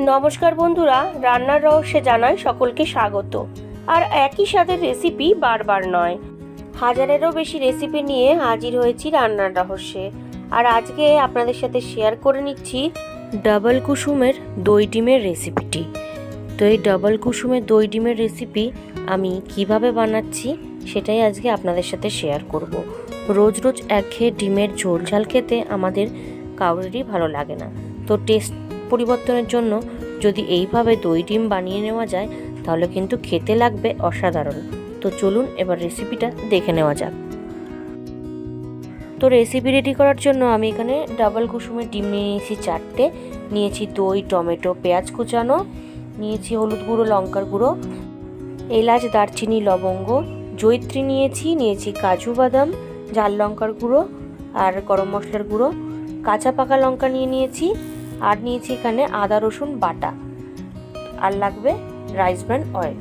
নমস্কার বন্ধুরা, রান্নার রহস্যে জানাই সকলকে স্বাগত। আর একই সাথে রেসিপি বারবার নয়, হাজারেরও বেশি রেসিপি নিয়ে হাজির হয়েছি রান্নার রহস্যে। আর আজকে আপনাদের সাথে শেয়ার করে নিচ্ছি ডাবল কুসুমের দই ডিমের রেসিপিটি তো এই ডাবল কুসুমের দই ডিমের রেসিপি আমি কীভাবে বানাচ্ছি সেটাই আজকে আপনাদের সাথে শেয়ার করব। রোজ রোজ একঘেয়ে ডিমের ঝোল ঝাল খেতে আমাদের কাউরেরই ভালো লাগে না। তো টেস্ট পরিবর্তনের জন্য যদি এইভাবে দই ডিম বানিয়ে নেওয়া যায়, তাহলে কিন্তু খেতে লাগবে অসাধারণ। তো চলুন এবার রেসিপিটা দেখে নেওয়া যাক। তো রেসিপি রেডি করার জন্য আমি এখানে ডাবল কুসুমের ডিম নিয়ে নিয়েছি চারটে। নিয়েছি দই, টমেটো, পেঁয়াজ কুচানো। নিয়েছি হলুদ গুঁড়ো, লঙ্কার গুঁড়ো, এলাচ, দারচিনি, লবঙ্গ, জৈত্রী নিয়েছি নিয়েছি কাজু বাদাম, ঝাল লঙ্কার গুঁড়ো আর গরম মশলার গুঁড়ো। কাঁচা পাকা লঙ্কা নিয়ে নিয়েছি। আর নিয়েছি এখানে আদা, রসুন বাটা। আর লাগবে রাইস ব্র্যান্ড অয়েল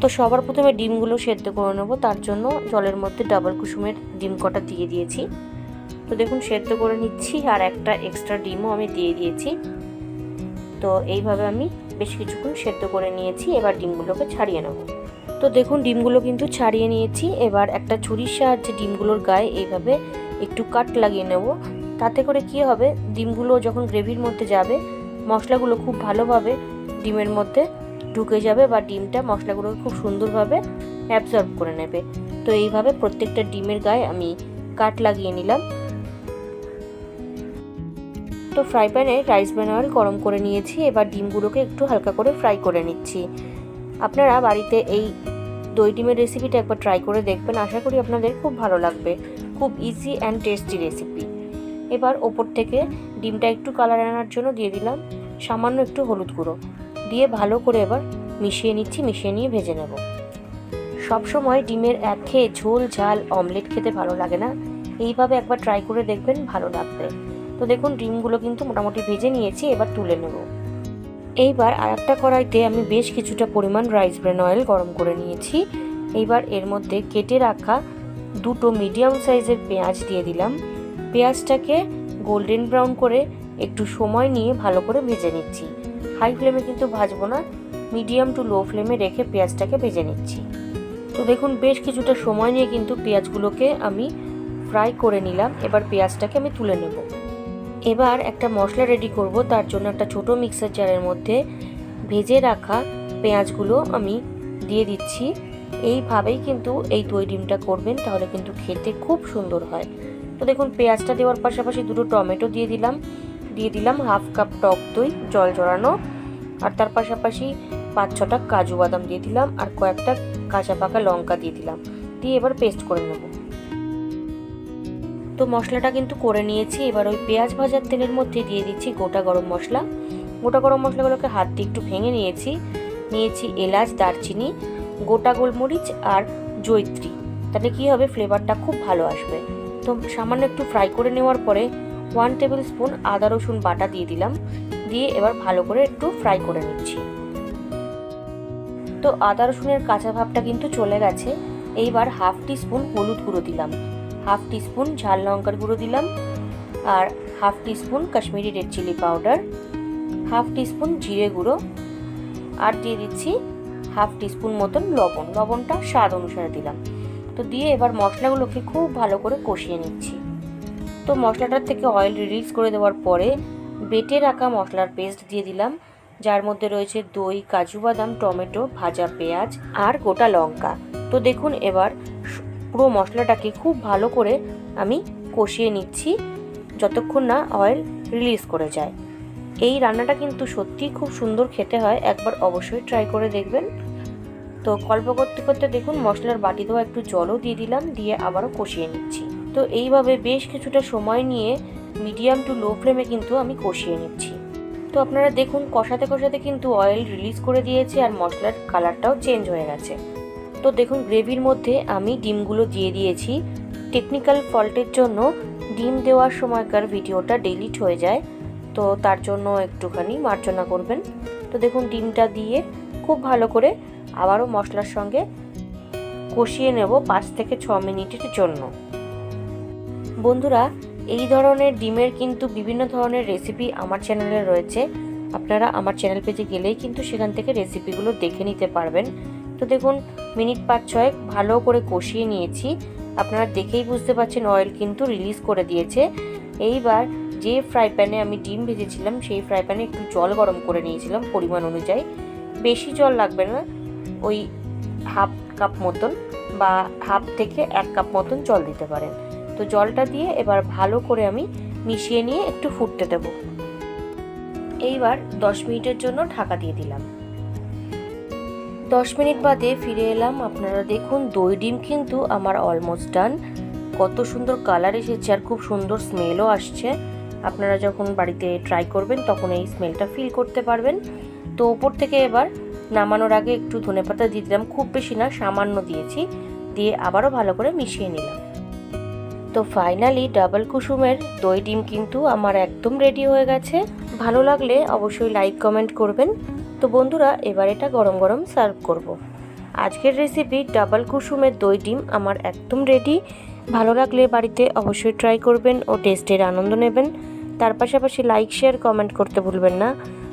তো সবার প্রথমে ডিমগুলো সেদ্ধ করে নেব, তার জন্য জলের মধ্যে ডাবল কুসুমের ডিম কটা দিয়ে দিয়েছি। তো দেখুন, সেদ্ধ করে নিচ্ছি আর একটা এক্সট্রা ডিমও আমি দিয়ে দিয়েছি। তো এইভাবে আমি বেশ কিছুক্ষণ সেদ্ধ করে নিয়েছি, এবার ডিমগুলোকে ছাড়িয়ে নেব। তো দেখুন, ডিমগুলো কিন্তু ছাড়িয়ে নিয়েছি। এবার একটা ছুরির সাহায্যে ডিমগুলোর গায়ে এইভাবে একটু কাট লাগিয়ে নেব। তাতে করে কি হবে? ডিমগুলো যখন গ্রেভির মধ্যে যাবে, মশলাগুলো খুব ভালোভাবে ডিমের মধ্যে ঢুকে যাবে বা ডিমটা মশলাগুলোকে খুব সুন্দরভাবে অ্যাবজর্ব করে নেবে। তো এইভাবে প্রত্যেকটা ডিমের গায়ে আমি কাট লাগিয়ে নিলাম। তো ফ্রাই প্যানে রাইস ব্র্যান অয়েল গরম করে নিয়েছি, এবার ডিমগুলোকে একটু হালকা করে ফ্রাই করে নিচ্ছি। আপনারা বাড়িতে এই দই ডিমের রেসিপিটা একবার ট্রাই করে দেখবেন। আশা করি আপনাদের খুব ভালো লাগবে। খুব ইজি অ্যান্ড টেস্টি রেসিপি এবার ওপর থেকে ডিমটা একটু কালার আনার জন্য দিয়ে দিলাম, সামান্য একটু হলুদ গুঁড়ো। দিয়ে ভালো করে এবার মিশিয়ে নিচ্ছি, মিশিয়ে নিয়ে ভেজে নেব। সবসময় ডিমের এক খেয়ে ঝোল, ঝাল অমলেট খেতে ভালো লাগে না। এইভাবে একবার ট্রাই করে দেখবেন ভালো লাগবে। তো দেখুন, ডিমগুলো কিন্তু মোটামুটি ভেজে নিয়েছি, এবার তুলে নেব। এইবার আর একটা কড়াইতে আমি বেশ কিছুটা পরিমাণ রাইস ব্রেন অয়েল গরম করে নিয়েছি। এইবার এর মধ্যে কেটে রাখা দুটো মিডিয়াম সাইজের পেঁয়াজ দিয়ে দিলাম। পেঁয়াজটাকে গোল্ডেন ব্রাউন করে একটু সময় নিয়ে ভালো করে ভেজে নিচ্ছি। হাই ফ্লেমে কিন্তু ভাজবো না মিডিয়াম টু লো ফ্লেমে রেখে পেঁয়াজটাকে ভেজে নিচ্ছি। তো দেখুন, বেশ কিছুটা সময় নিয়ে কিন্তু পেঁয়াজগুলোকে আমি ফ্রাই করে নিলাম, এবার পেঁয়াজটাকে আমি তুলে নেব। এবার একটা মশলা রেডি করব, তার জন্য একটা ছোট মিক্সার জারের মধ্যে ভেজে রাখা পেঁয়াজগুলো আমি দিয়ে দিচ্ছি। এইভাবেই কিন্তু এই দই ডিমটা করবেন, তাহলে কিন্তু খেতে খুব সুন্দর হয়। তো দেখুন, পেঁয়াজটা দেওয়ার পাশাপাশি দুটো টমেটো দিয়ে দিলাম। দিয়ে দিলাম হাফ কাপ টক দই, জল জড়ানো আর তার পাশাপাশি পাঁচ ছটা কাজু বাদাম দিয়ে দিলাম আর কয়েকটা কাঁচা পাকা লঙ্কা দিয়ে দিলাম। দিয়ে এবার পেস্ট করে নেব। তো মশলাটা কিন্তু করে নিয়েছি। এবার ওই পেঁয়াজ ভাজার তেলের মধ্যে দিয়ে দিচ্ছি গোটা গরম মশলা। গোটা গরম মশলাগুলোকে হাত দিয়ে একটু ভেঙে নিয়েছি। নিয়েছি এলাচ, দারচিনি, গোটা গোলমরিচ আর জৈত্রী তাতে কী হবে? ফ্লেভারটা খুব ভালো আসবে। তো সামান্য একটু ফ্রাই করে নেওয়ার পরে ওয়ান টেবিল স্পুন আদা, রসুন বাটা দিয়ে দিলাম। দিয়ে এবার ভালো করে একটু ফ্রাই করে নিচ্ছি। তো আদা, রসুনের কাঁচা ভাবটা কিন্তু চলে গেছে। এইবার হাফ স্পুন হলুদ গুঁড়ো দিলাম। হাফ স্পুন ঝাল লঙ্কার গুঁড়ো দিলাম। আর half teaspoon Kashmiri red chilli powder half spoon জিরে গুঁড়ো। আর দিয়ে দিচ্ছি হাফ টি স্পুন মতন লবণ। লবণটা স্বাদ অনুসারে দিলাম। তো দিয়ে এবার মশলাগুলোকে খুব ভালো করে কষিয়ে নিচ্ছি। তো মশলাটার থেকে অয়েল রিলিজ করে দেওয়ার পরে বেটে রাখা মশলার পেস্ট দিয়ে দিলাম, যার মধ্যে রয়েছে দই, কাজু বাদাম, টমেটো, ভাজা পেঁয়াজ আর গোটা লঙ্কা। তো দেখুন এবার পুরো মশলাটাকে খুব ভালো করে আমি কষিয়ে নিচ্ছি যতক্ষণ না অয়েল রিলিজ করে যায়। এই রান্নাটা কিন্তু সত্যিই খুব সুন্দর খেতে হয়, একবার অবশ্যই ট্রাই করে দেখবেন। তো গল্প করতে করতে দেখুন মশলার বাটি দেওয়া একটু জলও দিয়ে দিলাম, দিয়ে আবারও কষিয়ে নিচ্ছি। তো এইভাবে বেশ কিছুটা সময় নিয়ে মিডিয়াম টু লো ফ্লেমে কিন্তু আমি কষিয়ে নিচ্ছি। তো আপনারা দেখুন কষাতে কষাতে কিন্তু অয়েল রিলিজ করে দিয়েছে আর মশলার কালারটাও চেঞ্জ হয়ে গেছে। তো দেখুন গ্রেভির মধ্যে আমি ডিমগুলো দিয়ে দিয়েছি। টেকনিক্যাল ফল্টের জন্য ডিম দেওয়ার সময়কার ভিডিওটা ডিলিট হয়ে যায়। তো তার জন্য একটুখানি মার্জনা করবেন। তো দেখুন ডিমটা দিয়ে খুব ভালো করে আবারও মশলার সঙ্গে কষিয়ে নেব পাঁচ থেকে ছ মিনিটের জন্য। বন্ধুরা, এই ধরনের ডিমের কিন্তু বিভিন্ন ধরনের রেসিপি আমার চ্যানেলে রয়েছে। আপনারা আমার চ্যানেল পেজে গেলেই কিন্তু সেখান থেকে রেসিপিগুলো দেখে নিতে পারবেন। তো দেখুন, মিনিট পাঁচ ছয়েক ভালো করে কষিয়ে নিয়েছি। আপনারা দেখেই বুঝতে পারছেন অয়েল কিন্তু রিলিজ করে দিয়েছে। এইবার যে ফ্রাই প্যানে আমি ডিম ভেজেছিলাম, সেই ফ্রাই প্যানে একটু জল গরম করে নিয়েছিলাম পরিমাণ অনুযায়ী। বেশি জল লাগবে না ওই হাফ কাপ মতন বা হাফ থেকে এক কাপ মতন জল দিতে পারেন। তো জলটা দিয়ে এবার ভালো করে আমি মিশিয়ে নিয়ে একটু ফুটতে দেব। এইবার দশ মিনিটের জন্য ঢাকা দিয়ে দিলাম। দশ মিনিট বাদে ফিরে এলাম। আপনারা দেখুন, দই ডিম কিন্তু আমার অলমোস্ট ডান কত সুন্দর কালার এসেছে আর খুব সুন্দর স্মেলও আসছে। আপনারা যখন বাড়িতে ট্রাই করবেন, তখন এই স্মেলটা ফিল করতে পারবেন। তো ওপর থেকে এবার নামানোর আগে একটু ধনেপাতা দিয়ে দিলাম, খুব বেশি না, সামান্য দিয়েছি, দিয়ে আবারও ভালো করে মিশিয়ে নিলাম। তো ফাইনালি ডাবল কুসুমের দই ডিম কিন্তু আমার একদম রেডি হয়ে গেছে। ভালো লাগলে অবশ্যই লাইক কমেন্ট করবেন। তো বন্ধুরা, এবার এটা গরম গরম সার্ভ করব। আজকের রেসিপি ডাবল কুসুমের দই ডিম আমার একদম রেডি ভালো লাগলে বাড়িতে অবশ্যই ট্রাই করবেন ও টেস্টের আনন্দ নেবেন। তার পাশাপাশি লাইক শেয়ার কমেন্ট করতে ভুলবেন না।